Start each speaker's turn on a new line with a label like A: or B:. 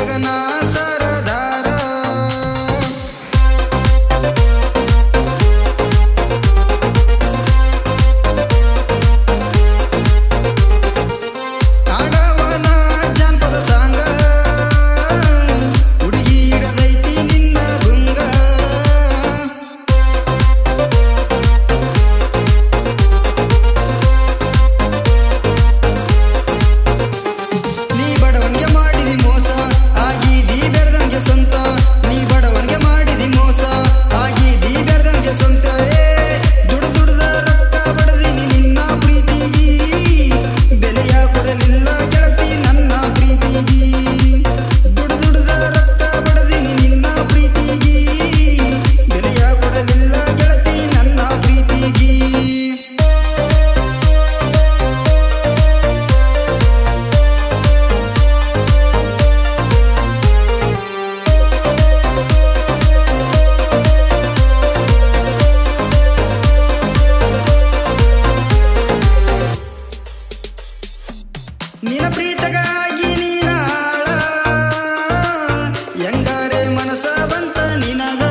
A: ನಿನ ನಿನ ಪ್ರೀತಗಾಗಿ ನೀನಾಳ ಹೆಂಗಾರೆ ಮನಸ ಬಂತ ನಿನಗ?